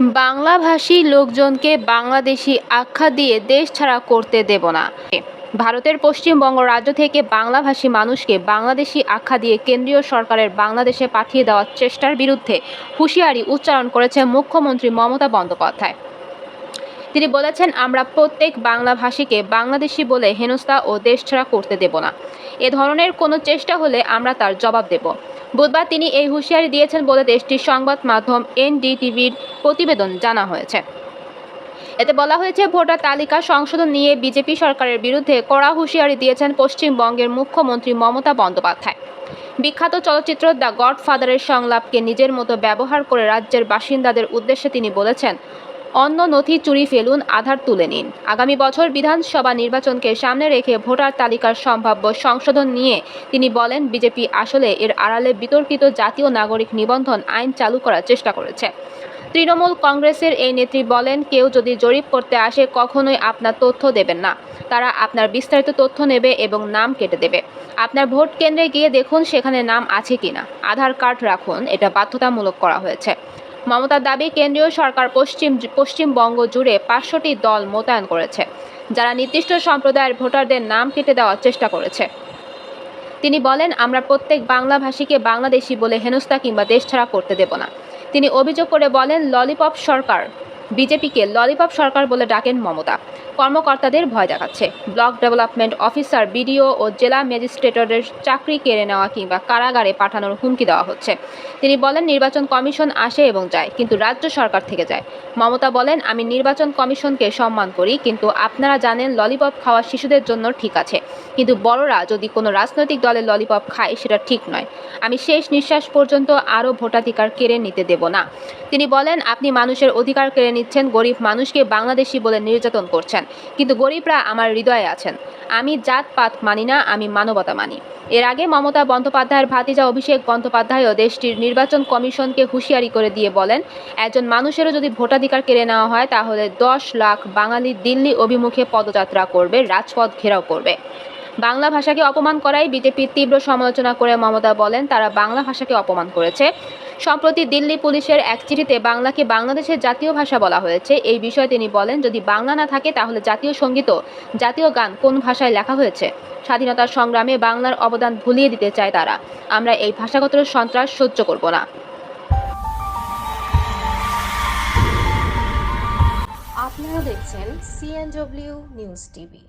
বাংলাভাষী লোকজনকে বাংলাদেশি আখ্যা দিয়ে দেশ ছাড়া করতে দেব না। ভারতের পশ্চিমবঙ্গ রাজ্য থেকে বাংলাভাষী মানুষকে বাংলাদেশি আখ্যা দিয়ে কেন্দ্রীয় সরকারের বাংলাদেশে পাঠিয়ে দেওয়ার চেষ্টার বিরুদ্ধে হুঁশিয়ারি উচ্চারণ করেছে মুখ্যমন্ত্রী মমতা বন্দ্যোপাধ্যায়। তিনি বলেছেন, আমরা প্রত্যেক বাংলাভাষীকে বাংলাদেশি বলে হেনস্থা ও দেশছাড়া করতে দেব না। এ ধরনের কোনো চেষ্টা হলে আমরা তার জবাব দেব। বুধবার তিনি এই হুঁশিয়ারি দিয়েছেন বলে দেশটির সংবাদ মাধ্যম এনডিটিভির প্রতিবেদন জানা হয়েছে। এতে বলা হয়েছে, ভোটার তালিকা সংশোধন নিয়ে বিজেপি সরকারের বিরুদ্ধে কড়া হুঁশিয়ারি দিয়েছেন পশ্চিমবঙ্গের মুখ্যমন্ত্রী মমতা বন্দ্যোপাধ্যায়। বিখ্যাত চলচ্চিত্র দ্য গডফাদারের সংলাপকে নিজের মতো ব্যবহার করে রাজ্যের বাসিন্দাদের উদ্দেশ্যে তিনি বলেছেন অন্য নথি চুরি ফেলুন, আধার তুলে নিন। আগামী বছর বিধানসভা নির্বাচনকে সামনে রেখে ভোটার তালিকার সম্ভাব্য সংশোধন নিয়ে তিনি বলেন, বিজেপি আসলে এর আড়ালে বিতর্কিত জাতীয় নাগরিক নিবন্ধন আইন চালু করার চেষ্টা করেছে। তৃণমূল কংগ্রেসের এই নেত্রী বলেন, কেউ যদি জরিপ করতে আসে, কখনোই আপনার তথ্য দেবেন না। তারা আপনার বিস্তারিত তথ্য নেবে এবং নাম কেটে দেবে। আপনার ভোট কেন্দ্রে গিয়ে দেখুন সেখানে নাম আছে কিনা। আধার কার্ড রাখুন, এটা বাধ্যতামূলক করা হয়েছে। মমতার দাবি, কেন্দ্রীয় সরকার পশ্চিম, পশ্চিমবঙ্গ জুড়ে পাঁচশোটি দল মোতায়েন করেছে, যারা নির্দিষ্ট সম্প্রদায়ের ভোটারদের নাম কেটে দেওয়ার চেষ্টা করেছে। তিনি বলেন, আমরা প্রত্যেক বাংলাভাষীকে বাংলাদেশি বলে হেনস্থা কিংবা দেশ ছাড়া করতে দেব না। তিনি অভিযোগ করে বলেন, ললিপপ সরকার, বিজেপিকে ললিপপ সরকার বলে ডাকেন মমতা। কর্মকর্তাদের ভয় দেখাচ্ছে। ব্লক ডেভেলপমেন্ট অফিসার, বিডিও ও জেলা ম্যাজিস্ট্রেটরের চাকরি কেড়ে নেওয়া কিংবা কারাগারে পাঠানোর হুমকি দেওয়া হচ্ছে। তিনি বলেন, নির্বাচন কমিশন আসে এবং যায়, কিন্তু রাজ্য সরকার থেকে যায়। মমতা বলেন, আমি নির্বাচন কমিশনকে সম্মান করি, কিন্তু আপনারা জানেন, ললিপপ খাওয়া শিশুদের জন্য ঠিক আছে। কিন্তু বড়রা যদি কোনো রাজনৈতিক দলের ললিপপ খায়, সেটা ঠিক নয়। আমি শেষ নিঃশ্বাস পর্যন্ত আরও ভোটাধিকার কেড়ে নিতে দেব না। তিনি বলেন, আপনি মানুষের অধিকার কেড়ে নিচ্ছেন, গরিব মানুষকে বাংলাদেশি বলে নির্যাতন করছেন। কিন্তু গরিবরা আমার হৃদয়ে আছেন। আমি জাতপাত মানি না, আমি মানবতা মানি। এর আগে মমতা বন্দ্যোপাধ্যায়ের ভাতিজা অভিষেক বন্দ্যোপাধ্যায়ও দেশটির নির্বাচন কমিশনকে হুঁশিয়ারি করে দিয়ে বলেন, একজন মানুষেরও যদি ভোটাধিকার কেড়ে নেওয়া হয়, তাহলে দশ লাখ বাঙালি দিল্লি অভিমুখে পদযাত্রা করবে, রাজপথ ঘেরাও করবে। বাংলা ভাষাকে অপমান করাই বিজেপির তীব্র সমালোচনা করে মমতা বলেন, তারা বাংলা ভাষাকে অপমান করেছে। সম্প্রতি দিল্লি পুলিশের এক চিঠিতে বাংলাকে বাংলাদেশের জাতীয় ভাষা বলা হয়েছে। এই বিষয়ে তিনি বলেন, যদি বাংলা না থাকে, তাহলে জাতীয় সংগীত জাতীয় গান কোন ভাষায় লেখা হয়েছে? স্বাধীনতার সংগ্রামে বাংলার অবদান ভুলিয়ে দিতে চায় তারা। আমরা এই ভাষাগত সন্ত্রাস সহ্য করব না। আপনারা দেখছেন সিএনডব্লিউ নিউজ টিভি